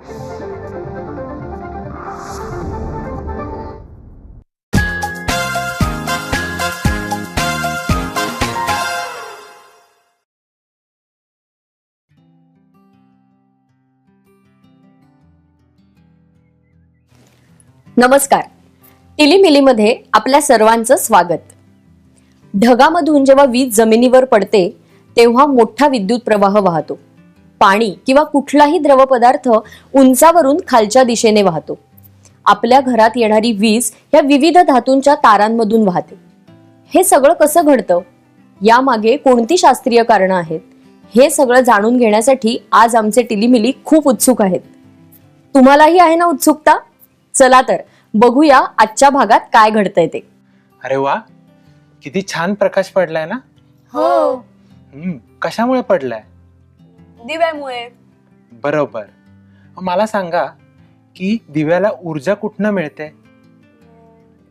नमस्कार. टिलीमिलीमध्ये आपल्या सर्वांचं स्वागत. ढगामधून जेव्हा वीज जमिनीवर पडते तेव्हा मोठा विद्युत प्रवाह वाहतो. पाणी किंवा कुठलाही द्रव पदार्थ उंचावरून खालच्या दिशेने वाहतो. आपल्या घरात येणारी वीज या विविध धातूंच्या तारांमधून वाहते. हे सगळं कसं घडतं? यामागे कोणती शास्त्रीय कारणं आहेत? हे सगळं जाणून घेण्यासाठी आज आमचे टिलीमिली खूप उत्सुक आहेत. तुम्हालाही आहे ना उत्सुकता? चला तर बघूया आजच्या भागात काय घडतंय ते. अरे वा किती छान प्रकाश पडलाय ना? हो. हम्म, कशामुळे पडलाय? दिव्यामुळे. बरोबर. मला सांगा की दिव्याला ऊर्जा कुठनं मिळते?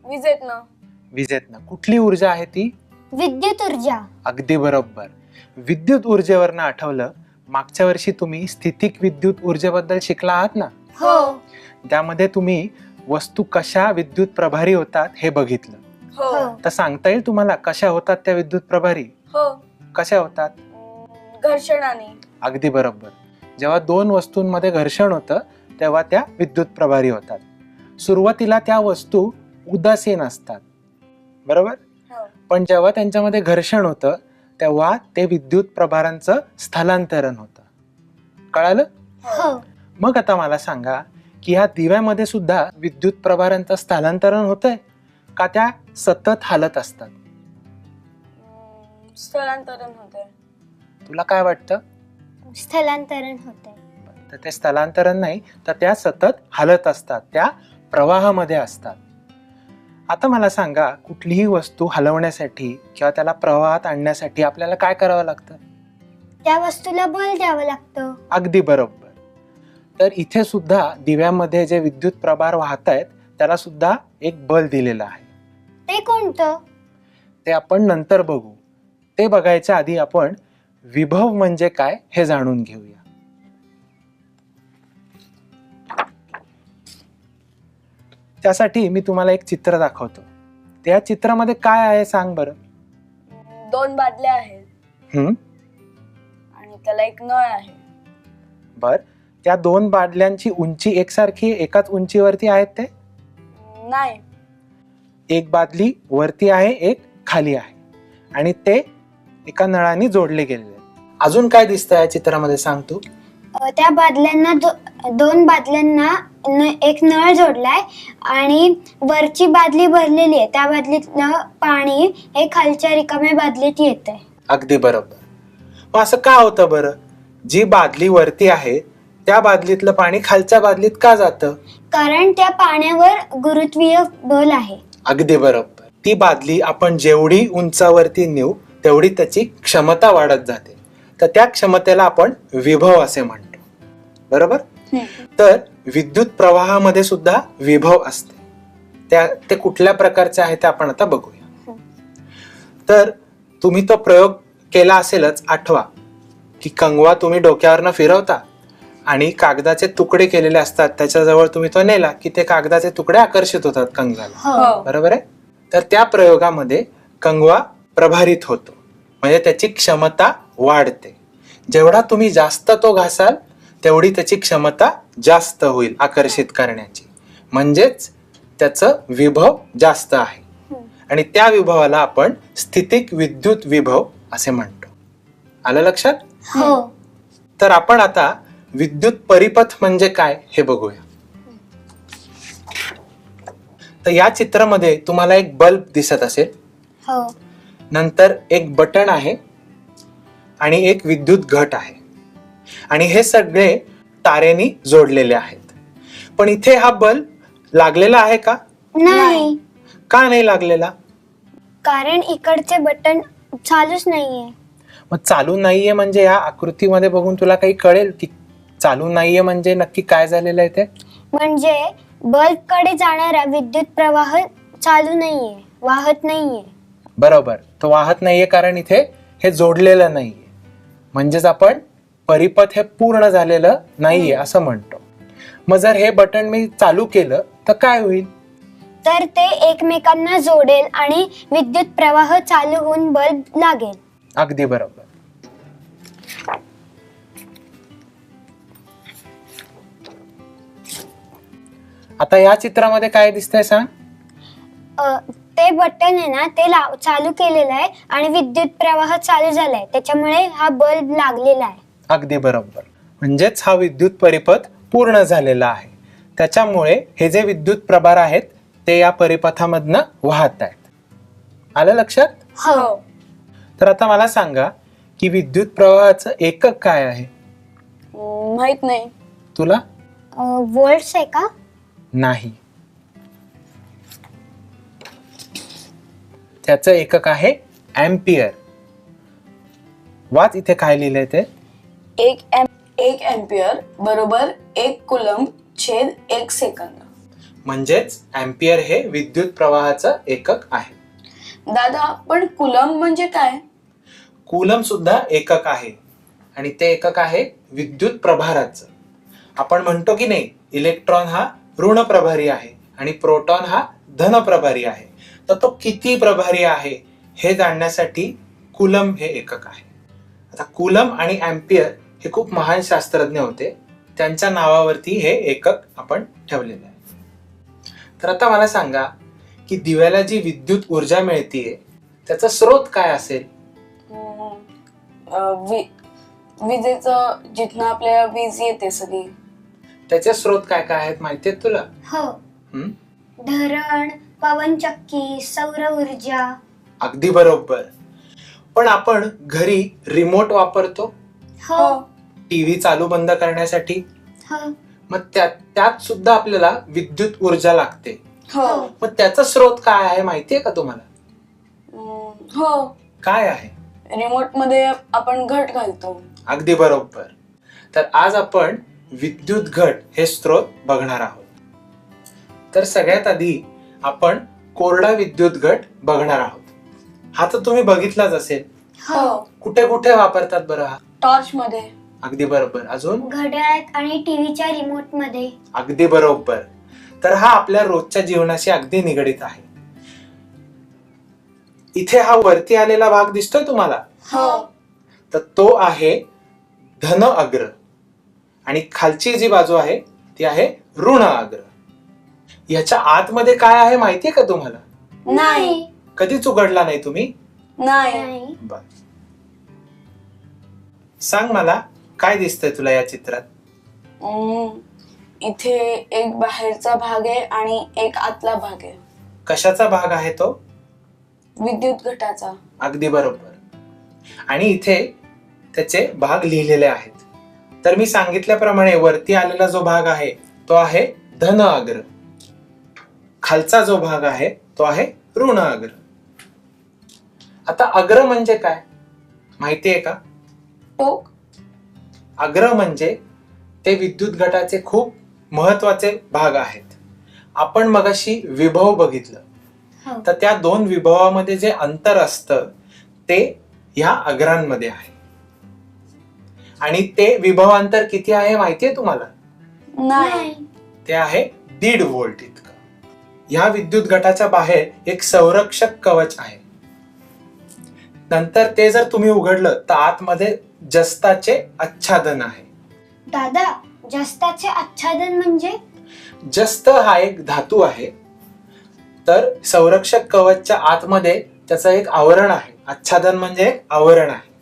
विजेतनं. विजेतनं. कुठली ऊर्जा आहे ती? विद्युत ऊर्जा. अगदी बरोबर. विद्युत ऊर्जेवरनं आठवलं मागच्या वर्षी तुम्ही स्थितिक विद्युत ऊर्जेबद्दल शिकला आहात ना? हो. त्यामध्ये तुम्ही वस्तू कशा विद्युत प्रभारी होतात हे बघितलं. हो. हो. तर सांगता येईल तुम्हाला कशा होतात त्या विद्युत प्रभारी? हो. कशा होतात? घर्षणाने. अगदी बरोबर. जेव्हा दोन वस्तूंमध्ये घर्षण होतं तेव्हा त्या विद्युत प्रभारी होतात. सुरुवातीला त्या वस्तू उदासीन असतात. बरोबर? हो. पण जेव्हा त्यांच्यामध्ये घर्षण होतं तेव्हा ते विद्युत प्रभारांचं स्थलांतरण होतं. कळालं? हो. मग आता मला सांगा की ह्या दिव्यामध्ये सुद्धा विद्युत प्रभारांचं स्थलांतरण होतंय? का त्या सतत हालत असतात? स्थलांतरण होते तुला काय वाटतं? स्थलांतरण होते तर ते स्थलांतरण नाही तर त्या सतत हालत असतात त्या प्रवाहामध्ये असतात. आता मला सांगा कुठलीही वस्तू हलवण्यासाठी किंवा त्याला प्रवाहात आणण्यासाठी आपल्याला काय करावं लागतं? त्या वस्तूला बल द्यावं लागतं. अगदी बरोबर. तर इथे सुद्धा दिव्यामध्ये जे विद्युत प्रभार वाहत आहेत त्याला सुद्धा एक बल दिलेलं आहे. ते कोणतं? ते आपण नंतर बघू. ते बघायच्या आधी आपण विभव म्हणजे काय हे जाणून घेऊया. त्यासाठी मी तुम्हाला एक चित्र दाखवतो. त्या चित्रामध्ये काय आहे सांग बरं. दोन बादल्या आहेत. हम्म? आणि त्याला एक नळ आहे. बर. त्या दोन बादल्यांची उंची एकसारखी एकाच उंचीवरती आहेत ते? नाही. एक बादली वरती आहे एक खाली आहे. आणि ते एका नळाने जोडले गेलेले आहेत. अजून काय दिसतं या चित्रामध्ये सांग तू? अ, त्या बादल्यांना दो- दोन बादल्यांना न- एक नळ जोडलाय आणि वरची बादली भरलेली आहे. त्या बादलीतलं पाणी हे खालच्या रिकाम्या बादलीत येत आहे अगदी बरोबर. मग असं का होतं बरं? जी बादली वरती आहे त्या बादलीतलं पाणी खालच्या बादलीत का जातं? कारण त्या पाण्यावर गुरुत्वीय बल आहे. अगदी बरोबर. ती बादली आपण जेवढी उंचावरती नेऊ तेवढी त्याची क्षमता वाढत जाते. तर त्या क्षमतेला आपण विभव असे म्हणतो. बरोबर? तर विद्युत प्रवाहामध्ये सुद्धा विभव असते. त्या ते कुठल्या प्रकारचे आहे ते आपण आता बघूया. तर तुम्ही तो प्रयोग केला असेलच आठवा. की कंगवा तुम्ही डोक्यावरनं फिरवता आणि कागदाचे तुकडे केलेले असतात. त्याच्याजवळ तुम्ही तो नेला की ते कागदाचे तुकडे आकर्षित होतात कंगव्याला. हो. बरोबर आहे? तर त्या प्रयोगामध्ये कंगवा प्रभारित होतो. म्हणजे त्याची क्षमता वाढते. जेवढा तुम्ही जास्त तो घासाल तेवढी त्याची क्षमता जास्त होईल आकर्षित करण्याची. म्हणजेच त्याचं विभव जास्त आहे. आणि त्या विभवाला आपण स्थितिक विद्युत विभव असे म्हणतो. आलं लक्षात? हो. तर आपण आता विद्युत परिपथ म्हणजे काय हे बघूया. तर या चित्रामध्ये तुम्हाला एक बल्ब दिसत असेल. हो. नंतर एक बटन आहे आणि एक विद्युत घट आहे. आणि हे सगळे तारेनी जोडलेले आहेत. पण इथे हा बल्ब लागलेला आहे का? नाही. का नाही लागलेला? कारण इकडचे बटन चालूच नाहीये. मग चालू नाहीये म्हणजे या आकृतीमध्ये बघून तुला काही कळेल की चालू नाहीये म्हणजे नक्की काय झालेलं आहे ते? म्हणजे बल्बकडे जाणारा विद्युत प्रवाह चालू नाहीये वाहत नाहीये. बरोबर. तो वाहत नाहीये कारण इथे हे जोडलेलं नाहीये. म्हणजेच आपण परिपथ हे पूर्ण झालेलं नाहीये असं म्हणतो. मग जर हे बटन मी चालू केलं तर काय होईल? तर ते एकमेकांना जोडेल आणि विद्युत प्रवाह चालू होऊन बल्ब लागेल. अगदी बरोबर. आता या चित्रामध्ये काय दिसतंय सांग? अ, ते बटन आहे ना ते लाव चालू केलेलं आहे आणि विद्युत प्रवाह चालू झालाय. त्याच्यामुळे हा बल्ब लागलेला आहे. अगदी बरोबर. म्हणजेच हा विद्युत परिपथ पूर्ण झालेला आहे. त्याच्यामुळे हे जे विद्युत प्रभार आहेत ते या परिपथामधनं वाहत आहेत. आलं लक्षात? हो. तर आता मला सांगा की विद्युत प्रवाहाचं एकक काय आहे? माहीत नाही. तुला? वोल्ट्स आहे का? नाही. त्याचं एकक आहे अँपियर वाच इथे काय लिहिलंय ते? एक एम एक एम्पियर बरोबर एक कुलंब छेद एक सेकंद. म्हणजेच अँपियर हे विद्युत प्रवाहाचं एकक आहे. दादा पण कुलंब म्हणजे काय? कूलम सुद्धा एकक आहे. आणि ते एकक आहे विद्युत प्रभाराचं. आपण म्हणतो की नाही इलेक्ट्रॉन हा ऋण प्रभारी आहे आणि प्रोटॉन हा धन प्रभारी आहे. तर तो किती प्रभारी आहे हे जाणण्यासाठी कुलम हे एकक आहे. आता कुलम आणि अँपियर हे खूप महान शास्त्रज्ञ होते. त्यांच्या नावावरती हे एकक आपण ठेवलेलं आहे. तर आता मला सांगा की दिव्याला जी विद्युत ऊर्जा मिळतीये त्याचा स्रोत काय असेल? विजेचं जिथनं आपल्याला वीज येते सगळी. त्याचे स्रोत काय काय आहेत माहिती आहेत तुला? हो. हं? धरण पवनचक्की सौर ऊर्जा. अगदी बरोबर. पण आपण घरी रिमोट वापरतो? हो. टीव्ही चालू बंद करण्यासाठी? हो. मग त्या- त्यात सुद्धा आपल्याला विद्युत ऊर्जा लागते. हो. मग त्याचा स्रोत काय आहे माहितीये का तुम्हाला? हम्म, हो. काय आहे? रिमोटमध्ये आपण घट घालतो. अगदी बरोबर. तर आज आपण विद्युत घट हे स्रोत बघणार आहोत. तर सगळ्यात आधी आपण कोरडा विद्युत घट बघणार आहोत. हा तर तुम्ही बघितलाच असेल. हो. कुठे कुठे वापरतात बरं हा? टॉर्च मध्ये. अगदी बरोबर. अजून? घड्याळात आणि टीव्हीच्या रिमोटमध्ये. अगदी बरोबर. तर हा आपल्या रोजच्या जीवनाशी अगदी निगडित आहे. इथे हा वरती आलेला भाग दिसतोय तुम्हाला? हो. तर तो आहे धन अग्र. आणि खालची जी बाजू आहे ती आहे ऋण अग्र. याच्या आतमध्ये काय आहे माहितीये का तुम्हाला? नाही. कधीच उघडला नाही तुम्ही? नाही. नाही बर. सांग मला काय दिसतंय तुला या चित्रात? इथे एक बाहेरचा भाग आहे आणि एक आतला भाग आहे. कशाचा भाग आहे तो? विद्युत घटाचा अगदी बरोबर. आणि इथे त्याचे भाग लिहिलेले आहेत. तर मी सांगितल्याप्रमाणे वरती आलेला जो भाग आहे तो आहे धन अग्र. खालचा जो भाग आहे तो आहे ऋण अग्र आता अग्र म्हणजे काय? माहितीये का? टोक अग्र म्हणजे ते विद्युत घटाचे खूप महत्त्वाचे भाग आहेत. आपण मगाशी विभव बघितलं. हो. तर त्या दोन विभवामध्ये जे अंतर असतं ते ह्या अग्रांमध्ये आहे. आणि ते विभवांतर किती आहे माहितीये तुम्हाला? नाही ते आहे दीड व्होल्ट ह्या विद्युत गटाच्या बाहेर एक संरक्षक कवच आहे. नंतर ते जर तुम्ही उघडलं तर आतमध्ये जस्ताचे आच्छादन आहे. दादा जस्ताचे आच्छादन म्हणजे? जस्त हा एक धातू आहे. तर संरक्षक कवचच्या आतमध्ये त्याचं एक आवरण आहे. आच्छादन म्हणजे एक आवरण आहे.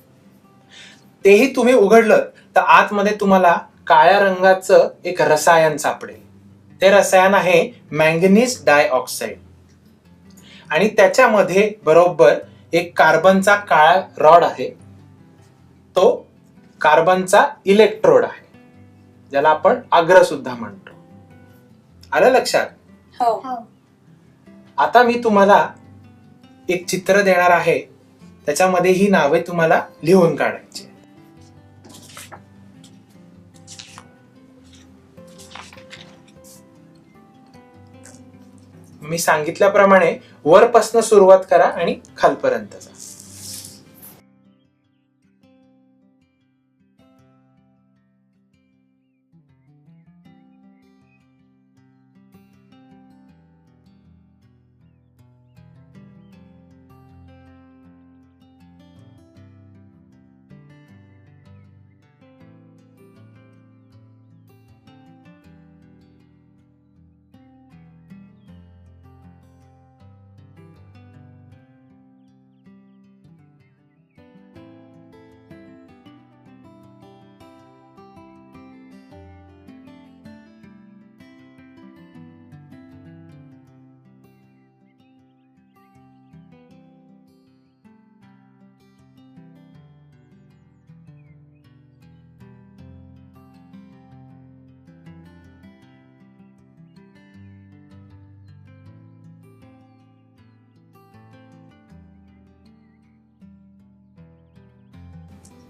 तेही तुम्ही उघडलं तर आतमध्ये तुम्हाला काळ्या रंगाचं एक रसायन सापडेल. ते रसायन आहे मँगनीज डायऑक्साईड आणि त्याच्यामध्ये बरोबर एक कार्बनचा काळा रॉड आहे. तो कार्बनचा इलेक्ट्रोड आहे. ज्याला आपण अग्र सुद्धा म्हणतो. आलं लक्षात? हो. हो. आता मी तुम्हाला एक चित्र देणार आहे. त्याच्यामध्ये ही नावे तुम्हाला लिहून काढायची मी सांगितल्याप्रमाणे वरपासनं सुरुवात करा आणि खालपर्यंत जा.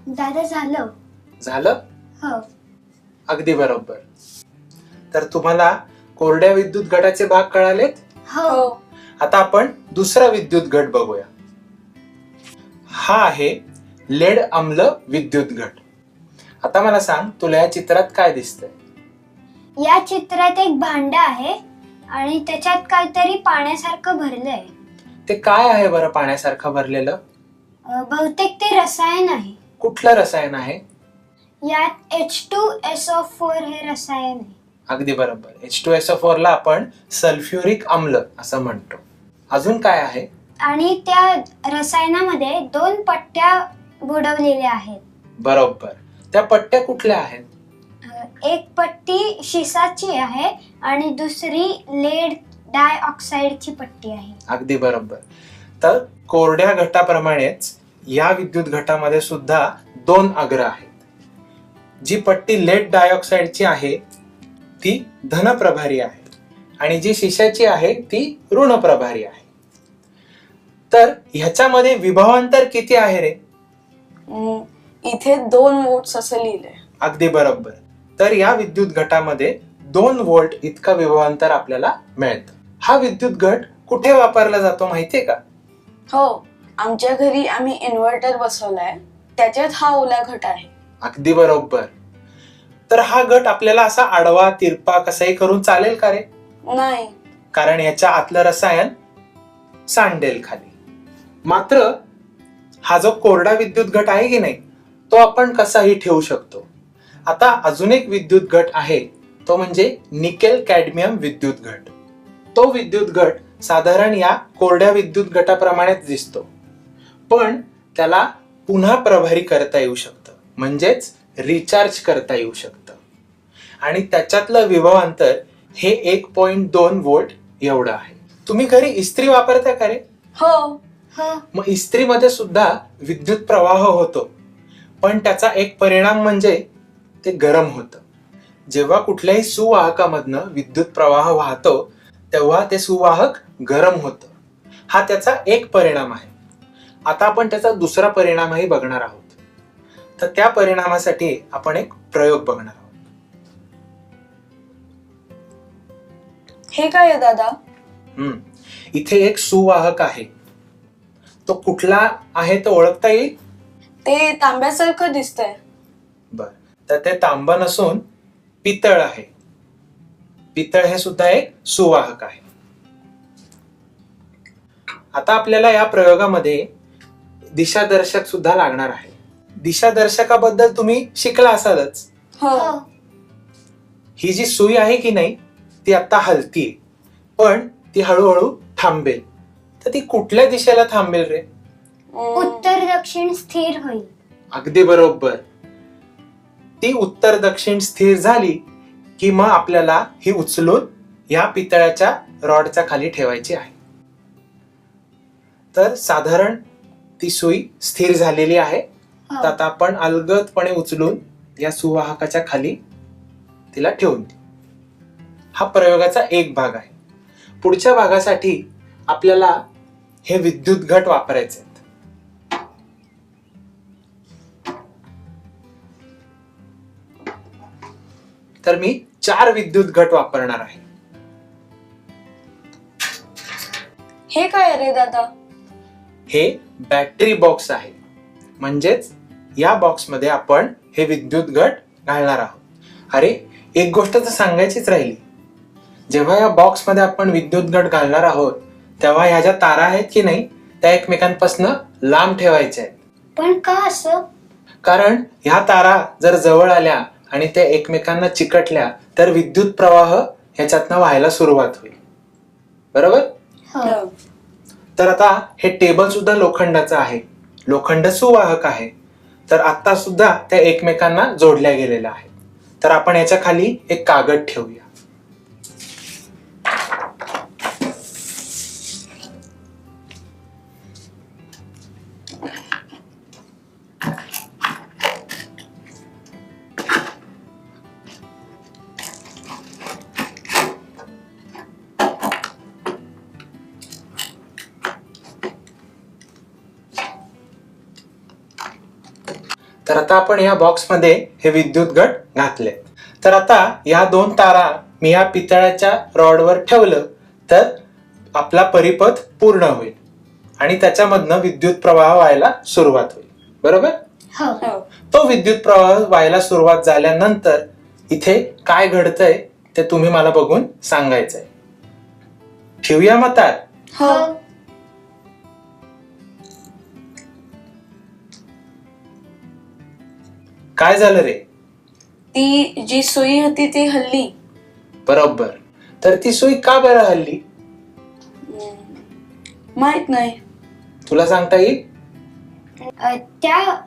दादा झालं. झालं? हो. अगदी बरोबर. तर तुम्हाला कोरड्या विद्युत गटाचे भाग कळालेत? हो. हो. आता आपण दुसरा विद्युत गट बघूया. हा आहे लेड अम्ल विद्युत गट. आता मला सांग तुला या चित्रात काय दिसतंय? या चित्रात एक भांड आहे आणि त्याच्यात काहीतरी पाण्यासारखं भरलंय. ते काय आहे बरं पाण्यासारखं भरलेलं? अं, बहुतेक ते रसायन आहे. कुठलं रसायन आहे? यात H two S O four हे रसायन आहे. अगदी बरोबर. एच टू एस फोर ला आपण सल्फ्युरिक अम्ल असं म्हणतो. अजून काय आहे? आणि त्या रसायनामध्ये दोन पट्ट्या बुडवलेल्या आहेत. बरोबर. त्या पट्ट्या कुठल्या आहेत? अं, एक पट्टी शिसाची आहे आणि दुसरी लेड डाय ऑक्साईडची पट्टी आहे. अगदी बरोबर. तर कोरड्या घटाप्रमाणेच या विद्युत घटामध्ये सुद्धा दोन अग्र आहेत. जी पट्टी लेड डायऑक्साईडची आहे ती धनप्रभारी आहे आणि जी शिशाची आहे ती ऋणप्रभारी आहे. तर ह्याच्यामध्ये विभवांतर किती आहे रे? इथे दोन वोट्स असं लिहिलंय. अगदी बरोबर. तर या विद्युत गटामध्ये दोन व्होल्ट इतका विभवांतर आपल्याला मिळतं. हा विद्युत गट कुठे वापरला जातो माहितीये का? हो. आमच्या घरी आम्ही इन्व्हर्टर बसवलाय. त्याच्यात हा ओला घट आहे. अगदी बरोबर. तर हा गट आपल्याला असा आडवा तिरपा कसाही करून चालेल का रे? नाही. कारण याच्या आतलं रसायन सांडेल खाली. मात्र हा जो कोरडा विद्युत गट आहे की नाही तो आपण कसाही ठेवू शकतो. आता अजून एक विद्युत गट आहे. तो म्हणजे निकेल कॅडमियम विद्युत गट तो विद्युत गट साधारण या कोरड्या विद्युत गटाप्रमाणेच दिसतो. पण त्याला पुन्हा प्रभारी करता येऊ शकतं. म्हणजेच रिचार्ज करता येऊ शकतं. आणि त्याच्यातलं विभवांतर हे एक पॉइंट दोन वोल्ट एवढं आहे. तुम्ही घरी इस्त्री वापरता का रे? हो. मग इस्त्रीमध्ये सुद्धा विद्युत प्रवाह होतो. पण त्याचा एक परिणाम म्हणजे ते गरम होतं. जेव्हा कुठल्याही सुवाहकामधनं विद्युत प्रवाह वाहतो तेव्हा ते सुवाहक गरम होतं. हा त्याचा एक परिणाम आहे. आता आपण त्याचा दुसरा परिणामही बघणार आहोत. तर त्या परिणामासाठी आपण एक प्रयोग बघणार आहोत. हे काय आहे दादा? हम्म. इथे एक सुवाहक आहे. तो कुठला आहे तो ओळखता येईल? ते तांब्यासारखं दिसतंय. बर. तर ते तांब नसून पितळ आहे. पितळ हे सुद्धा एक सुवाहक आहे. आता आपल्याला या प्रयोगामध्ये दिशादर्शक सुद्धा लागणार आहे. दिशादर्शकाबद्दल तुम्ही शिकला असालच. हो. हो. ही जी सुई आहे की नाही ती आता हलतीये पण ती हळूहळू थांबेल. तर ती कुठल्या दिशेला थांबेल रे? उत्तर दक्षिण स्थिर होईल. अगदी बरोबर. ती उत्तर दक्षिण स्थिर झाली की मग आपल्याला ही उचलून या पितळ्याच्या रॉडच्या खाली ठेवायची आहे. तर साधारण ती सुई स्थिर झालेली आहे. हो. तर आता आपण अलगदपणे उचलून या सुवाहकाच्या खाली तिला ठेवून हा प्रयोगाचा एक भाग आहे. पुढच्या भागासाठी आपल्याला हे विद्युत घट वापरायचे तर मी चार विद्युत घट वापरणार आहे. हे काय रे दादा? हे बॅटरी बॉक्स आहे. म्हणजेच या बॉक्समध्ये आपण हे विद्युत गट घालणार आहोत. अरे एक गोष्ट तर सांगायचीच राहिली. जेव्हा या बॉक्समध्ये आपण विद्युत गट घालणार आहोत तेव्हा ह्या ज्या तारा आहेत की नाही त्या एकमेकांपासून लांब ठेवायच्या आहेत. पण का असं? कारण ह्या तारा जर जवळ आल्या आणि त्या एकमेकांना चिकटल्या तर विद्युत प्रवाह ह्याच्यातनं व्हायला सुरुवात होईल. बरोबर? हो. हो. तर आता हे टेबल सुद्धा लोखंडाचं आहे. लोखंड सुवाहक आहे. तर आता सुद्धा त्या एकमेकांना जोडल्या गेलेल्या आहेत. तर आपण याच्या खाली एक कागद ठेवूया. आपण या बॉक्समध्ये हे विद्युत घट घातले. तर आता या दोन तारा मी या पितळाच्या रॉडवर ठेवलं तर आपला परिपथ पूर्ण होईल आणि त्याच्यामधनं विद्युत प्रवाह व्हायला सुरुवात होईल. बरोबर? हो. हो. तो विद्युत प्रवाह व्हायला सुरुवात झाल्यानंतर इथे काय घडतंय ते तुम्ही मला बघून सांगायचंय. ठेवूया मतात काय झालं रे? ती जी सुई होती ती हल्ली. बरोबर. तर ती सुई का बरं हल्ली? माहीत नाही. तुला सांगता येईल? अ, त्या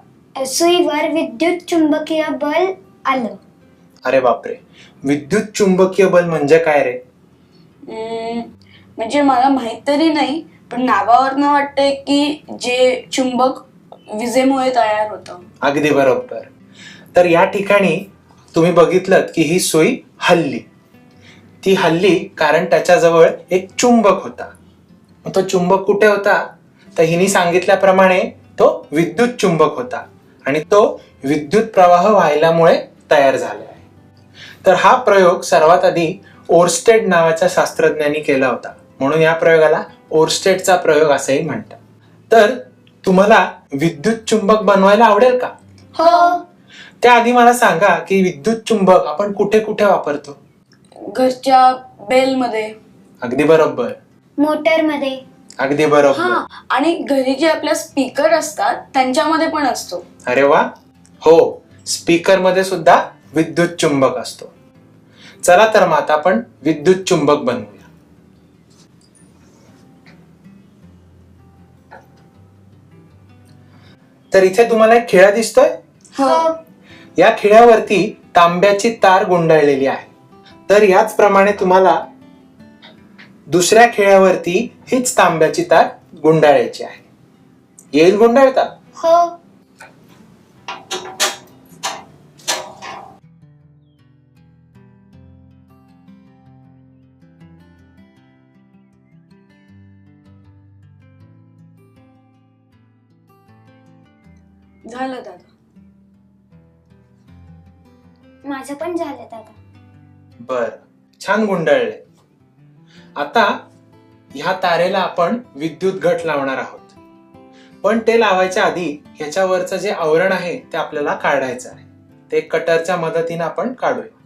सुईवर विद्युत चुंबकीय बल आलं. अरे बापरे. विद्युत चुंबकीय बल म्हणजे काय रे? हम्म, म्हणजे मला माहीत तरी नाही पण नावावरनं वाटतंय की जे चुंबक विजेमुळे तयार होतं. अगदी बरोबर. तर या ठिकाणी तुम्ही बघितलं की ही सुई हल्ली. ती हल्ली कारण त्याच्याजवळ एक चुंबक होता. तो चुंबक कुठे होता? तर हिने सांगितल्याप्रमाणे तो विद्युत चुंबक होता आणि तो विद्युत प्रवाह व्हायल्यामुळे तयार झाला आहे तर हा प्रयोग सर्वात आधी ओरस्टेड नावाच्या शास्त्रज्ञांनी केला होता. म्हणून या प्रयोगाला ओरस्टेडचा प्रयोग असंही म्हणतात. तर तुम्हाला विद्युत चुंबक बनवायला आवडेल का? हो. त्याआधी मला सांगा की विद्युत चुंबक आपण कुठे कुठे वापरतो? घरच्या बेलमध्ये. अगदी बरोबर. मोटरमध्ये. अगदी बरोबर. हा आणि घरी जे आपल्या स्पीकर असतात त्यांच्यामध्ये पण असतो. अरे वा. हो स्पीकरमध्ये सुद्धा विद्युत चुंबक असतो. चला तर मग आता आपण विद्युत चुंबक बनवूया. तर इथे तुम्हाला एक खिळा दिसतोय? हो. या खिळ्यावरती तांब्याची तार गुंडाळलेली आहे. तर याचप्रमाणे तुम्हाला दुसऱ्या खिळ्यावरती हीच तांब्याची तार गुंडाळायची आहे. येईल गुंडाळता? हो. झालं दादा. माझं पण झालं दादा. बर छान गुंडाळले. आता ह्या तारेला आपण विद्युत घट लावणार आहोत. पण ते लावायच्या आधी ह्याच्यावरचं जे आवरण आहे ते आपल्याला काढायचं आहे. ते कटरच्या मदतीने आपण काढूया.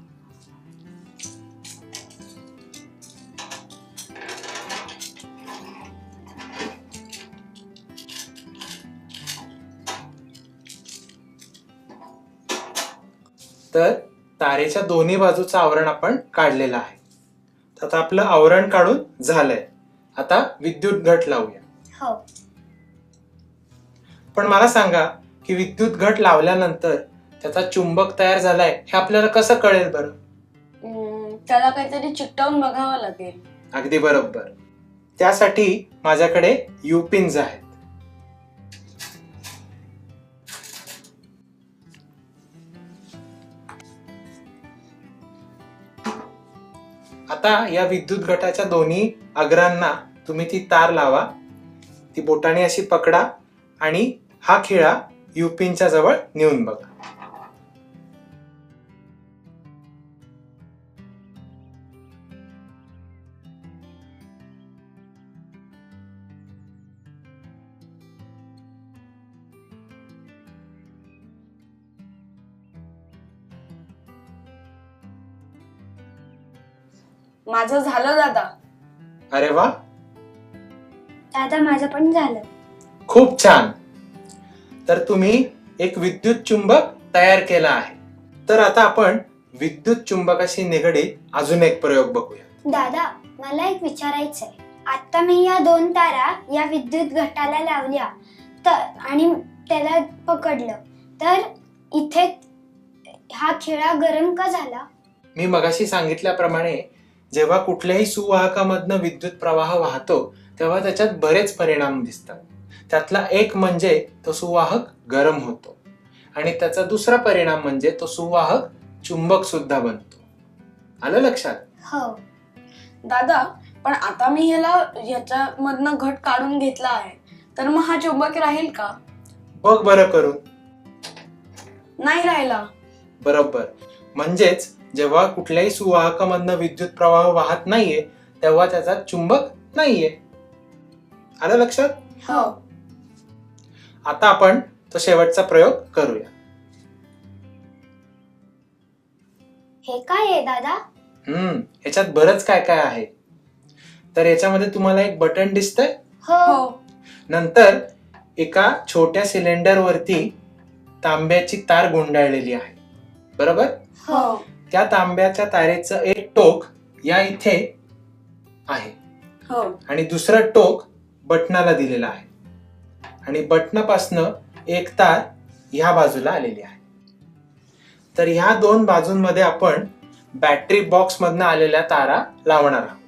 तर तारेच्या दोन्ही बाजूचं आवरण आपण काढलेलं आहे. तर आता आपलं आवरण काढून झालंय. आता विद्युत घट लावूया. हो. पण मला सांगा की विद्युत घट लावल्यानंतर त्याचा चुंबक तयार झालाय हे आपल्याला कसं कळेल बरं? त्याला काहीतरी चिकटावून बघावं लागेल. अगदी बरोबर. त्यासाठी माझ्याकडे युपिन्स आहेत. आता या विद्युत घटाच्या दोन्ही अग्रांना तुम्ही ती तार लावा ती बोटाने अशी पकडा आणि हा खिळा युपिनच्या जवळ नेऊन बघा. माझं झालं दादा. अरे वा. दादा माझं पण झालं. खूप छान. तर तुम्ही एक विद्युत चुंबक तयार केला आहे. तर आता आपण विद्युत चुंबकाशी निगडीत अजून एक प्रयोग बघूया दादा मला एक विचारायचंय. आता मी या दोन तारा या विद्युत घटाला लावल्या. तर आणि त्याला पकडलं. तर इथे हा खिळा गरम का झाला? मी मगाशी सांगितल्याप्रमाणे जेव्हा कुठल्याही सुवाहकामधनं विद्युत प्रवाह वाहतो तेव्हा त्याच्यात बरेच परिणाम दिसतात. त्यातला एक म्हणजे तो सुवाहक गरम होतो. आणि त्याचा दुसरा परिणाम म्हणजे तो सुवाहक चुंबक सुद्धा बनतो. आलं लक्षात? हो. दादा पण आता मी ह्याला ह्याच्यामधनं घट काढून घेतला आहे. तर मग हा चुंबक राहील का? बघ बरं करून. नाही राहिला. बरोबर. म्हणजेच जेव्हा कुठल्याही सुवाहकामधनं विद्युत प्रवाह वाहत नाहीये तेव्हा त्याचा चुंबक नाहीये. आलं लक्षात? हो. आता आपण तो शेवटचा प्रयोग करूया. हे काय आहे दादा? हम्म ह्याच्यात बरंच काय काय आहे. तर याच्यामध्ये तुम्हाला एक बटन दिसतंय. हो. हो. नंतर एका छोट्या सिलेंडर वरती तांब्याची तार गुंडाळलेली आहे. बरोबर? हो. त्या तांब्याच्या तारेचं एक टोक या इथे आहे. हो. आणि दुसरं टोक बटनाला दिलेलं आहे. आणि बटनापासनं एक तार ह्या बाजूला आलेली आहे. तर ह्या दोन बाजूंमध्ये आपण बॅटरी बॉक्स मधनं आलेल्या तारा लावणार आहोत.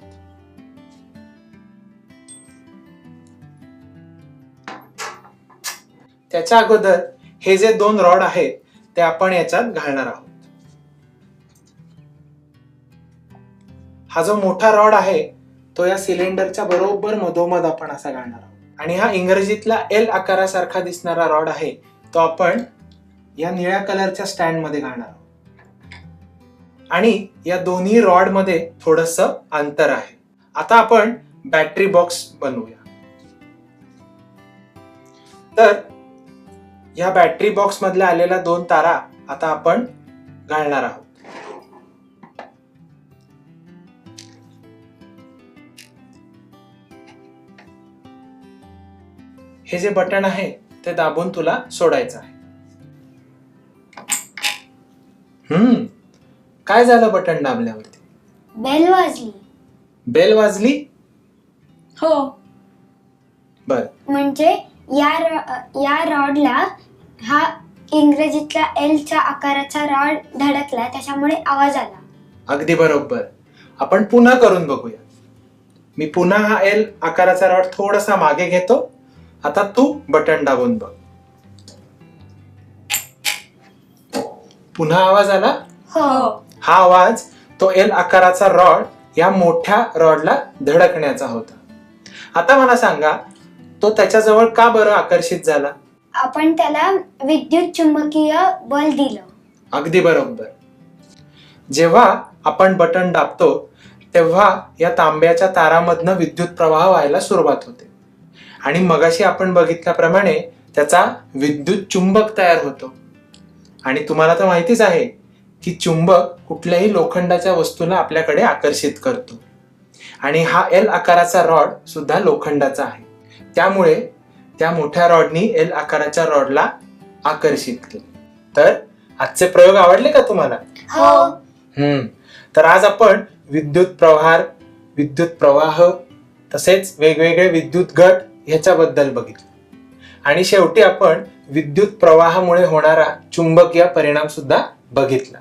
त्याच्या अगोदर हे जे दोन रॉड आहेत ते आपण याच्यात घालणार आहोत. हा जो मोठा रॉड आहे तो या सिलेंडरच्या बरोबर मधोमध आपण असा घालणार आहोत. आणि हा इंग्रजीतला एल आकारासारखा दिसणारा रॉड आहे तो आपण या निळ्या कलरच्या स्टँडमध्ये घालणार आहोत. आणि या दोन्ही रॉडमध्ये थोडस अंतर आहे. आता आपण बॅटरी बॉक्स बनवूया. तर या बॅटरी बॉक्स मधल्या आलेल्या दोन तारा आता आपण घालणार आहोत. हे जे बटन आहे ते दाबून तुला सोडायचं आहे. हम्म. काय झालं बटन दाबल्यावरती? बेल वाजली. बेल वाजली? हो. बर. म्हणजे या रॉ- या रॉडला हा इंग्रजीतला एलच्या आकाराचा रॉड धडकला त्याच्यामुळे आवाज आला. अगदी बरोबर. आपण पुन्हा करून बघूया. मी पुन्हा हा एल आकाराचा रॉड थोडासा मागे घेतो. आता तू बटन दाबून बघ. पुन्हा आवाज आला? हो. हा आवाज तो एल आकाराचा रॉड या मोठ्या रॉडला धडकण्याचा होता. आता मला सांगा तो त्याच्याजवळ का बरं आकर्षित झाला? आपण त्याला विद्युत चुंबकीय बल दिलं. अगदी बरोबर. जेव्हा आपण बटन दाबतो तेव्हा या तांब्याच्या तारामधनं विद्युत प्रवाह व्हायला सुरुवात होते. आणि मगाशी आपण बघितल्याप्रमाणे त्याचा विद्युत चुंबक तयार होतो. आणि तुम्हाला तर माहितीच आहे की चुंबक कुठल्याही लोखंडाच्या वस्तूला आपल्याकडे आकर्षित करतो. आणि हा एल आकाराचा रॉड सुद्धा लोखंडाचा आहे. त्यामुळे त्या मोठ्या रॉडनी एल आकाराच्या रॉडला आकर्षित केले. तर आजचे प्रयोग आवडले का तुम्हाला? हो. हम्म. तर आज आपण विद्युत प्रवाह विद्युत प्रवाह तसेच वेगवेगळे विद्युत गट ह्याच्याबद्दल बघितलं. आणि शेवटी आपण विद्युत प्रवाहामुळे होणारा चुंबकीय परिणाम सुद्धा बघितला.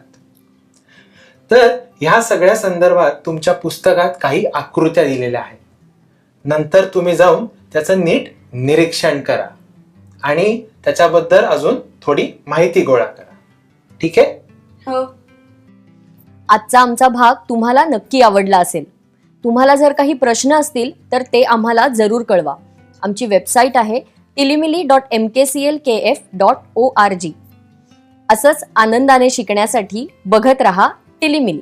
तर ह्या सगळ्या संदर्भात तुमच्या पुस्तकात काही आकृत्या दिलेल्या आहेत. नंतर तुम्ही जाऊन त्याचं नीट निरीक्षण करा. आणि त्याच्याबद्दल अजून थोडी माहिती गोळा करा. ठीक आहे? हो. आजचा आमचा भाग तुम्हाला नक्की आवडला असेल. तुम्हाला जर काही प्रश्न असतील तर ते आम्हाला जरूर कळवा. आमची वेबसाईट आहे Tilimili dot M K C L K F dot O R G असंच आनंदाने शिकण्यासाठी बघत रहा टिलिमिली